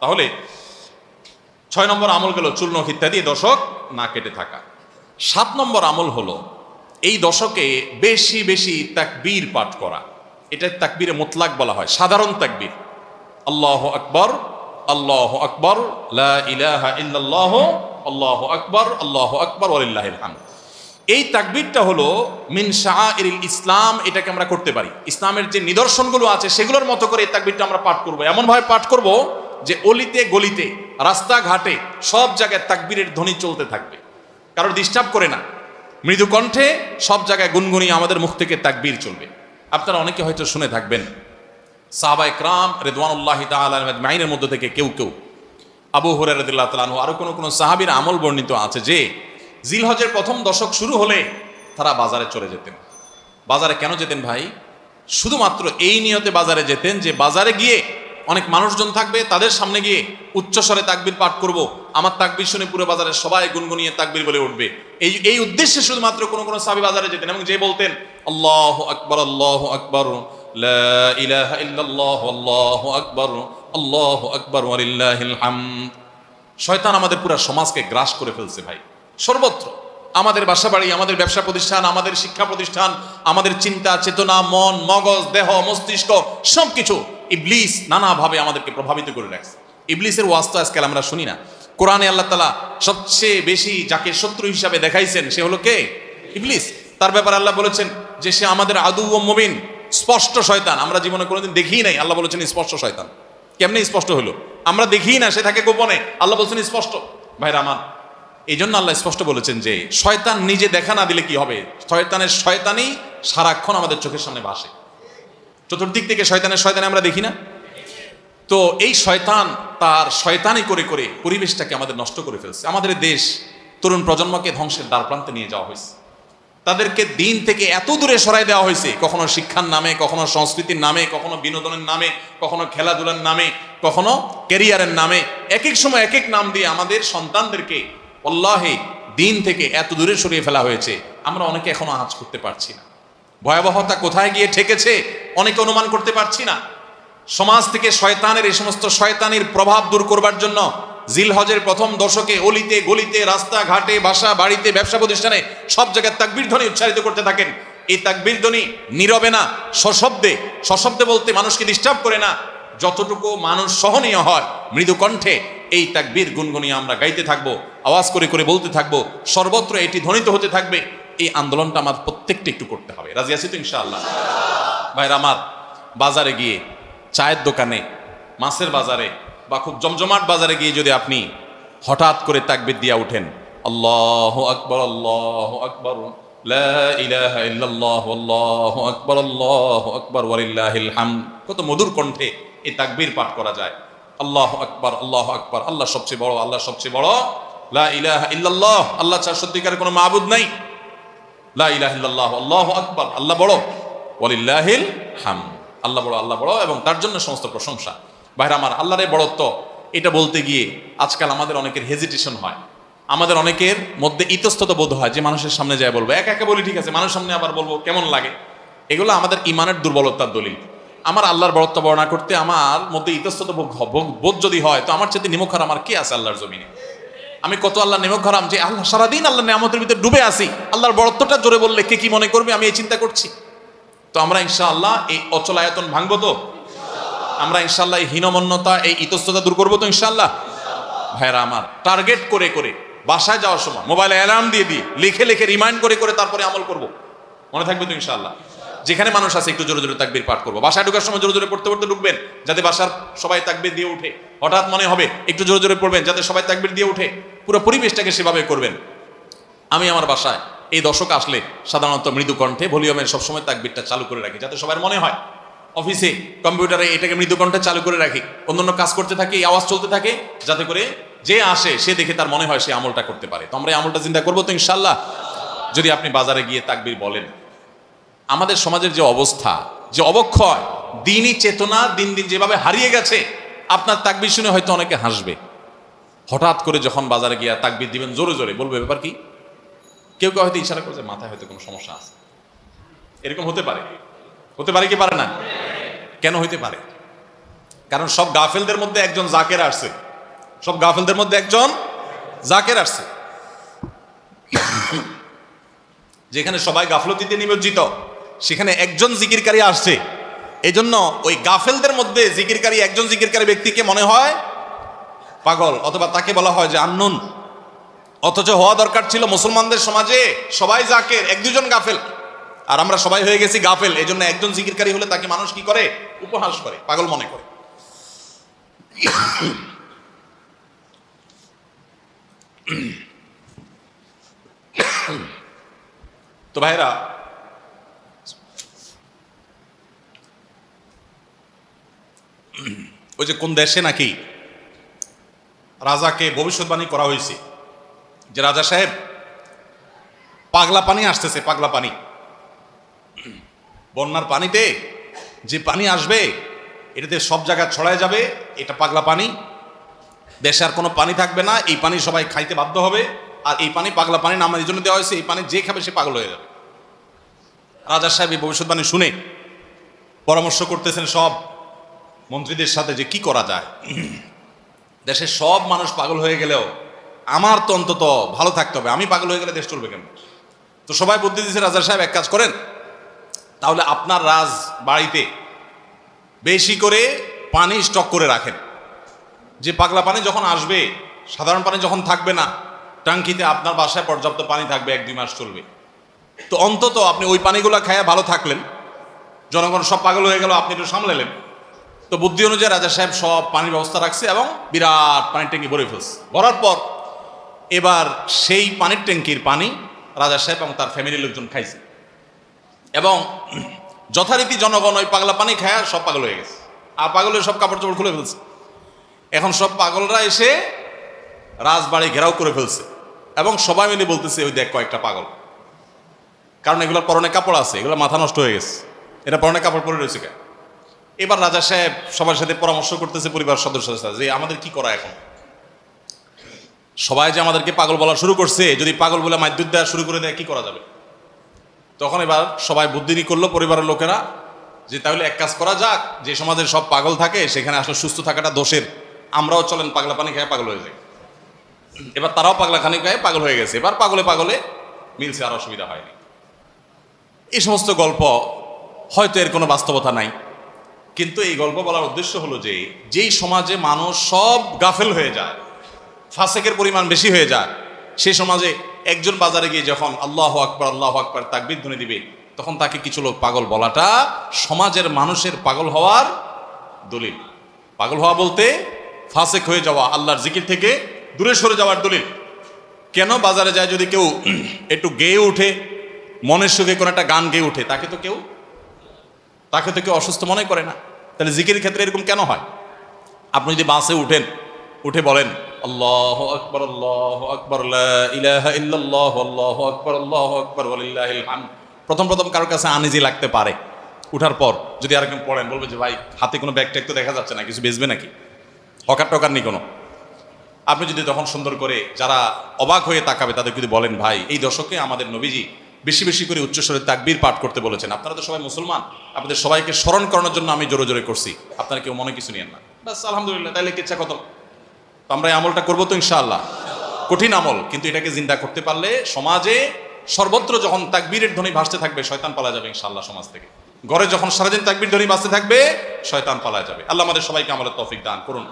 তাহলে ছয় নম্বর আমল গেল চূর্ণ ইত্যাদি দশক না কেটে থাকা। সাত নম্বর আমল হলো এই দশকে বেশি বেশি তাকবীর পাঠ করা। এটা তাকবীরে মোতলাক বলা হয়, সাধারণ তাকবীর। আল্লাহ আকবর আল্লাহ আকবর ইল্লাল্লাহ, আল্লাহ আকবর আল্লাহ আকবর, ওয়ালিল্লাহিল হামদ। এই তাকবীরটা হলো মিন শাআইরিল ইসলাম, এটাকে আমরা করতে পারি। ইসলামের যে নিদর্শনগুলো আছে, সেগুলোর মতো করে এই তাকবীরটা আমরা পাঠ করব। এমন ভাবে পাঠ করব যে অলিতে, গলিতে, রাস্তাঘাটে সব জায়গায় তাকবীরের ধ্বনি চলতে থাকবে। কারোর ডিস্টার্ব করে না। মৃদু কণ্ঠে সব জায়গায় গুনগুনিয়ে আমাদের মুখ থেকে তাকবীর চলবে। আপনারা অনেকে হয়তো শুনে থাকবেন সাহাবাই ক্রাম রেদওয়ানুল্লাহ মাইনের মধ্যে থেকে কেউ কেউ, আবু হরারদুল্লাহ তালানু আরও কোনো কোনো সাহাবির আমল বর্ণিত আছে যে, জিলহজের প্রথম দশক শুরু হলে তারা বাজারে চলে যেতেন। বাজারে কেন যেতেন ভাই? শুধুমাত্র এই নিয়তে বাজারে যেতেন যে বাজারে গিয়ে অনেক মানুষজন থাকবে, তাদের সামনে গিয়ে উচ্চস্বরে তাকবির পাঠ করব। আমার তাকবির শুনে পুরো বাজারে সবাই গুনগুনিয়ে তাকবির বলে উঠবে। এই এই উদ্দেশ্যে শুধুমাত্র কোনো কোনো সাবি বাজারে যেতেন এবং যে বলতেন, আল্লাহ আকবর আল্লাহ আকবর আল্লাহু আকবার আল্লাহু আকবার শয়তান আমাদের পুরো সমাজকে গ্রাস করে ফেলছে ভাই। সর্বত্র। আমাদের বাসা বাড়ি আমাদের ব্যবসা প্রতিষ্ঠান, আমাদের শিক্ষা প্রতিষ্ঠান, আমাদের চিন্তা, চেতনা, মন, মগজ, দেহ, মস্তিষ্ক, সবকিছু ইবলিস নানাভাবে আমাদেরকে প্রভাবিত করে রাখছে। ইবলিসের ওয়াস্ত আজকাল আমরা শুনি না। কোরআনে আল্লাহ তালা সবচেয়ে বেশি যাকে শত্রু হিসাবে দেখাইছেন সে হলো কে? ইবলিস। তার ব্যাপারে আল্লাহ বলেছেন যে সে আমাদের আদু ও মবিন স্পষ্ট শয়তান। আমরা জীবনে কোনোদিন দেখিই নাই। আল্লাহ বলেছেন স্পষ্ট শয়তান। কেমনে স্পষ্ট হলো? আমরা দেখি না, সে থাকে গোপনে। আল্লাহ বলছেন স্পষ্ট। ভাই রামান এই জন্য আল্লাহ স্পষ্ট বলেছেন যে শয়তান নিজে দেখা না দিলে কি হবে? শয়তানের শয়তানই সারাক্ষণ আমাদের চোখের সামনে ভাসে। চতুর্দিক থেকে শয়তানের শয়তানে আমরা দেখি না? তো এই শয়তান তার শয়তানি করে করে পরিবেশটাকে আমাদের নষ্ট করে ফেলছে। আমাদের দেশ তরুণ প্রজন্মকে ধ্বংসের দ্বার প্রান্তে নিয়ে যাওয়া হয়েছে। তাদেরকে দিন থেকে এত দূরে সরাই দেওয়া হয়েছে, কখনো শিক্ষার নামে, কখনো সংস্কৃতির নামে, কখনো বিনোদনের নামে, কখনো খেলাধুলার নামে, কখনো ক্যারিয়ারের নামে এক এক সময় এক এক নাম দিয়ে আমাদের সন্তানদেরকে অল্লাহে দিন থেকে এত দূরে সরিয়ে ফেলা হয়েছে। আমরা অনেকে এখনও আজ করতে পারছি না। ভয়াবহতা কোথায় গিয়ে ঠেকেছে, অনেকে অনুমান করতে পারছি না। সমাজ থেকে শয়তানের এই সমস্ত শয়তানির প্রভাব দূর করবার জন্য জিলহজের প্রথম দশকে অলিতে, গলিতে, রাস্তাঘাটে বাসা বাড়িতে, ব্যবসা প্রতিষ্ঠানে সব জায়গায় তাকবীর ধ্বনি উচ্চারিত করতে থাকেন। এই তাকবীর ধ্বনি নীরবে না, সশব্দে সশব্দে বলতে মানুষকে ডিস্টার্ব করে না। যতটুকু মানুষ সহনীয় হয় মৃদু কণ্ঠে এই তাকবীর গুনগুনিয়ে আমরা গাইতে থাকব, আওয়াজ করে করে বলতে থাকব, সর্বত্র এটি ধ্বনিত হতে থাকবে। এই আন্দোলনটা আমার প্রত্যেকটা একটু করতে হবে। রাজি আছি তো ইনশাআল্লাহ? ভাইরা আমার বাজারে গিয়ে চায়ের দোকানে, মাছের বাজারে বা খুব জমজমাট বাজারে গিয়ে যদি আপনি হঠাৎ করে তাকবির দিয়া উঠেন, আল্লাহ আকবর আল্লাহ আকবর কত মধুর কণ্ঠে এই তাকবীর পাঠ করা যায়। আল্লাহ আকবার আল্লাহ আকবার, আল্লাহ সবচেয়ে বড়, আল্লাহ সবচেয়ে বড়, লা ইলাহা ইল্লাল্লাহ, আল্লাহ ছাড়া সত্যিকারের কোনো মাবুদ নাই। লা ইলাহা ইল্লাল্লাহ, আল্লাহু আকবার, আল্লাহ বড়, ওয়ালিল্লাহিল হাম আল্লাহ বড় আল্লাহ বড় এবং তার জন্য সমস্ত প্রশংসা। ভাইরা আমার আল্লাহর বড়ত্ব, এটা বলতে গিয়ে আজকাল আমাদের অনেকের হেজিটেশন হয়। আমাদের অনেকের মধ্যে ইতস্তত বোধ হয় যে মানুষের সামনে যায় বলব, একা একা বলি ঠিক আছে, মানুষের সামনে আবার বলব, কেমন লাগে? এগুলো আমাদের ইমানের দুর্বলতার দলিল। আমার আল্লাহর বড়ত্ব বর্ণনা করতে আমার মধ্যে ইতস্তত বোধ- বোধ যদি হয়, তো আমার চেয়ে নিমুখার আমার কে আছে আল্লাহর জমিনে? আমি কত আল্লাহ নেমক হারাম যে আল্লাহ সারাদিন আল্লাহ নেয়ামতের ভিতরে ডুবে আসি আল্লাহর বড়ত্বটা জোরে বললে কে কি মনে করবে? আমি এই চিন্তা করছি। তো আমরা ইনশাআল্লাহ এই অচলায়তন ভাঙবো তো? আমরা ইনশাআল্লাহ এই হীনমন্যতা, এই ইতস্ততা দূর করব তো ইনশাল্লাহ ভাইরা আমার, টার্গেট করে করে, বাসায় যাওয়ার সময়, মোবাইলে অ্যালার্ম দিয়ে দিয়ে, লিখে লিখে রিমাইন্ড করে করে তারপরে আমল করব। মনে থাকবে তো ইনশাআল্লাহ? যেখানে মানুষ আছে, একটু জোরে জোরে তাকবির পাঠ করব। বাসায় ঢোকার সময় জোরে জোরে পড়তে পড়তে ঢুকবেন, যাতে বাসার সবাই তাকবির দিয়ে উঠে। হঠাৎ মনে হবে একটু জোরে জোরে পড়বেন, যাতে সবাই তাকবির দিয়ে উঠে। পুরো পরিবেশটাকে সেভাবে করবেন। আমি আমার বাসায় এই দশক আসলে সাধারণত মৃদু কণ্ঠে, ভলিউমের সবসময় তাকবিরটা চালু করে রাখি, যাতে সবার মনে হয়। অফিসে, কম্পিউটারে এটাকে মৃদু কণ্ঠে চালু করে রাখি। অন্যান্য কাজ করতে থাকি, এই আওয়াজ চলতে থাকে, যাতে করে যে আসে, সে দেখে তার মনে হয় সে আমলটা করতে পারে। তো আমরা এই আমলটা চিন্তা করব তো ইনশাল্লাহ যদি আপনি বাজারে গিয়ে তাকবির বলেন আমাদের সমাজের যে অবস্থা, যে অবক্ষয়, দিনই চেতনা, দিন দিন যেভাবে হারিয়ে গেছে, আপনার তাকবির শুনে হয়তো অনেকে হাসবে। হঠাৎ করে যখন বাজারে গিয়ে তাকবির দিবেন জোরে জোরে, বলবে ব্যাপার কি? কেউ কেউ হয়তো ইশারা করছে, মাথায় হয়তো কোনো সমস্যা আছে। এরকম হতে পারে। হতে পারে কি পারে না? কেন হইতে পারে? কারণ সব গাফেলদের মধ্যে একজন জাকের আসছে। সব গাফেলদের মধ্যে একজন জাকের আসছে। যেখানে সবাই গাফলতিতে নিমজ্জিত। সেখানে একজন জিকিরকারী আসছে। এই জন্য ওই গাফেলদের মধ্যে জিকিরকারী একজন জিকিরকারী ব্যক্তিকে মনে হয় পাগল, অথবা তাকে বলা হয় যে আন্নুন। অথচ হওয়া দরকার ছিল মুসলমানদের সমাজে সবাই জাকের, এক দুজন গাফেল। আর আমরা সবাই হয়ে গেছি গাফেল এই জন্য একজন জিকিরকারী হলে তাকে মানুষ কি করে? উপহাস করে, পাগল মনে করে। তো ভাইরা ওই যে কোন দেশে নাকি রাজাকে ভবিষ্যৎবাণী করা হয়েছে, যে রাজা সাহেব, পাগলা পানি আসতেছে, পাগলা পানি। বন্যার পানিতে যে পানি আসবে, এটাতে সব জায়গায় ছড়ায় যাবে, এটা পাগলা পানি। দেশে আর কোনো পানি থাকবে না, এই পানি সবাই খাইতে বাধ্য হবে, আর এই পানি পাগলা পানি নাম এই জন্য দেওয়া হয়েছে, এই পানি যে খাবে সে পাগল হয়ে যাবে। রাজা সাহেব এই ভবিষ্যৎবাণী শুনে পরামর্শ করতেছেন সব মন্ত্রীদের সাথে যে কি করা যায়? দেশের সব মানুষ পাগল হয়ে গেলেও আমার তো অন্তত ভালো থাকতে হবে। আমি পাগল হয়ে গেলে দেশ চলবে কেন তো সবাই বুদ্ধি দিচ্ছে রাজা সাহেব, এক কাজ করেন। তাহলে আপনার রাজ বাড়িতে বেশি করে পানি স্টক করে রাখেন। যে পাগলা পানি যখন আসবে, সাধারণ পানি যখন থাকবে না টাঙ্কিতে আপনার বাসায় পর্যাপ্ত পানি থাকবে, এক দুই মাস চলবে। তো অন্তত আপনি ওই পানিগুলো খাইয়া ভালো থাকলেন। জনগণ সব পাগল হয়ে গেল, আপনি একটু সামলালেন। তো বুদ্ধি অনুযায়ী রাজা সাহেব সব পানির ব্যবস্থা রাখছে এবং বিরাট পানির ট্যাঙ্কি ভরে ফেলছে। ভরার পর এবার সেই পানির ট্যাঙ্কির পানি রাজা সাহেব এবং তার ফ্যামিলির লোকজন খাইছে। এবং যথারীতি জনগণ ওই পাগলা পানি খায় সব পাগল হয়ে গেছে। আর পাগল হয়ে সব কাপড় চোপড় খুলে ফেলছে। এখন সব পাগলরা এসে রাজবাড়ি ঘেরাও করে ফেলছে এবং সবাই মিলে বলতেছে, ওই দেখ কয়েকটা পাগল। কারণ এগুলোর পরনে কাপড় আছে, এগুলো মাথা নষ্ট হয়ে গেছে। এটা পরনে কাপড় পরে রয়েছে কেন? এবার রাজা সাহেব সবার সাথে পরামর্শ করতেছে, পরিবার সদস্যদের সাথে যে আমাদের কি করা এখন? সবাই যে আমাদেরকে পাগল বলা শুরু করছে, যদি পাগল বলে মাধ্যুর দেওয়া শুরু করে দেয়, কি করা যাবে? তখন এবার সবাই বুদ্ধিনি করল, পরিবারের লোকেরা, যে তাহলে এক কাজ করা যাক, যে সমাজের সব পাগল থাকে, সেখানে আসলে সুস্থ থাকাটা দোষের। আমরাও চলেন, পাগলা পানি খেয়ে পাগল হয়ে যায় এবার তারাও পাগলা খানি খায় পাগল হয়ে গেছে। এবার পাগলে পাগলে মিলছে, আর অসুবিধা হয়নি। এই সমস্ত গল্প হয়তো এর কোনো বাস্তবতা নাই। কিন্তু এই গল্প বলার উদ্দেশ্য হলো যে, যেই সমাজে মানুষ সব গাফেল হয়ে যায়, ফাসেকের পরিমাণ বেশি হয়ে যায়, সেই সমাজে একজন বাজারে গিয়ে যখন আল্লাহ আকবর আল্লাহ আকবর তাকবির ধ্বনি দিবে, তখন তাকে কিছু লোক পাগল বলাটা সমাজের মানুষের পাগল হওয়ার দলিল। পাগল হওয়া বলতে ফাসেক হয়ে যাওয়া, আল্লাহর জিকির থেকে দূরে সরে যাওয়ার দলিল। কেন বাজারে যায় যদি কেউ একটু গেয়ে উঠে, মনের সুখে কোনো একটা গান গেয়ে উঠে, তাকে তো কেউ তাকে তো কেউ অসুস্থ মনে করে না। তাহলে জিকির ক্ষেত্রে এরকম কেন হয়? আপনি যদি বাসে উঠেন, উঠে বলেন, আল্লাহ আকবর আল্লাহ আকবর ইলাহা আল্লাহ আকবর আল্লাহ আকবর প্রথম প্রথম কারোর কাছে আনিজি লাগতে পারে। উঠার পর যদি আর আরেকজন পড়েন, বলবে যে, ভাই, হাতে কোনো ব্যাগ ট্যাগ তো দেখা যাচ্ছে না, কিছু বেচবে নাকি? হকার টকার নেই কোনো। আপনি যদি তখন সুন্দর করে যারা অবাক হয়ে তাকাবে তাদের যদি বলেন, ভাই, এই দশকে আমাদের নবীজি বেশি বেশি করে উচ্চস্বরে তাকবীর পাঠ করতে বলেছেন। আপনারা তো সবাই মুসলমান, আপনাদের সবাইকে স্মরণ করানোর জন্য আমি জোরে জোরে করছি। আপনারা কেউ মনে কিছু নিয়েন না। বাস, আলহামদুলিল্লাহ, তাইলে ইচ্ছা কত? তো আমরা এই আমলটা করব তো ইনশাআল্লাহ। কঠিন আমল, কিন্তু এটাকে জিন্দা করতে পারলে সমাজে সর্বত্র যখন তাকবীরের ধ্বনি ভাসতে থাকবে, শয়তান পালা যাবে ইনশাআল্লাহ সমাজ থেকে। ঘরে যখন সারাদিন তাকবীর ধ্বনি ভাসতে থাকবে, শয়তান পালা যাবে। আল্লাহ আমাদের সবাইকে আমলের তৌফিক দান করুন।